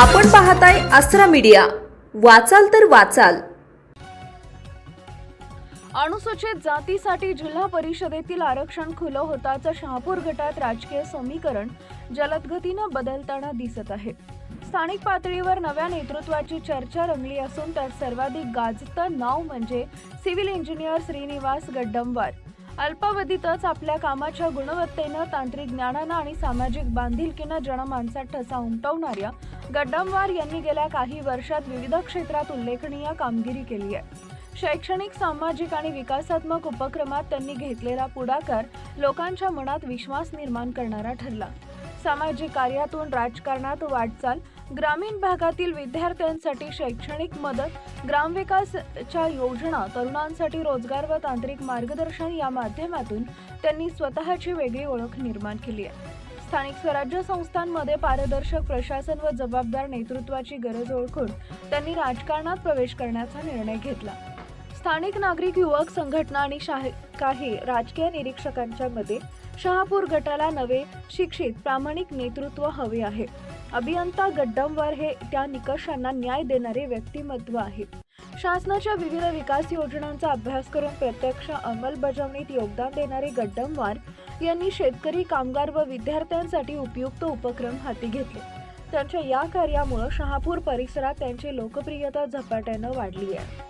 आपण पाहताय अस्त्रा मीडिया. वाचाल तर वाचाल. अनुसूचित जातीसाठी जिल्हा परिषदेतील आरक्षण खुलं होताच शहापूर गटात राजकीय समीकरण जलदगतीनं बदलताना दिसत आहे. स्थानिक पातळीवर नव्या नेतृत्वाची चर्चा रंगली असून त्यात सर्वाधिक गाजतं नाव म्हणजे सिव्हिल इंजिनियर श्रीनिवास गड्डमवार. अल्पावधीतच आपल्या कामाच्या गुणवत्तेनं तांत्रिक ज्ञानानं आणि सामाजिक बांधिलकीनं जनमानसात ठसा उमटवणाऱ्या गड्डमवार यांनी गेल्या काही वर्षात विविध क्षेत्रात उल्लेखनीय कामगिरी केली आहे. शैक्षणिक सामाजिक आणि विकासात्मक उपक्रमात त्यांनी घेतलेला पुढाकार लोकांच्या मनात विश्वास निर्माण करणारा ठरला. सामाजिक कार्यातून राजकारणात वाटचाल ग्रामीण भागातील विद्यार्थ्यांसाठी शैक्षणिक मदत ग्रामविकासच्या योजना तरुणांसाठी रोजगार व तांत्रिक मार्गदर्शन या माध्यमातून त्यांनी स्वतःची वेगळी ओळख निर्माण केली आहे. स्थानिक स्वराज्य संस्थांमध्ये पारदर्शक प्रशासन व जबाबदार नेतृत्वाची गरज ओळखून त्यांनी राजकारणात प्रवेश करण्याचा निर्णय घेतला. स्थानिक नागरिक युवक संघटना आणि काही राजकीय निरीक्षकांच्या मते शहापूर गटाला नवे शिक्षित प्रामाणिक नेतृत्व हवे आहे. अभियंता गड्डमवर हे त्या निकषांना न्याय देणारे व्यक्तिमत्व आहे. शासनाच्या विविध विकास योजनांचा अभ्यास करून प्रत्यक्ष अंमलबजावणीत योगदान देणारे गड्डमवार यांनी शेतकरी कामगार व विद्यार्थ्यांसाठी उपयुक्त उपक्रम हाती घेतले. त्यांच्या या कार्यामुळे शहापूर परिसरात त्यांची लोकप्रियता झपाट्यानं वाढली आहे.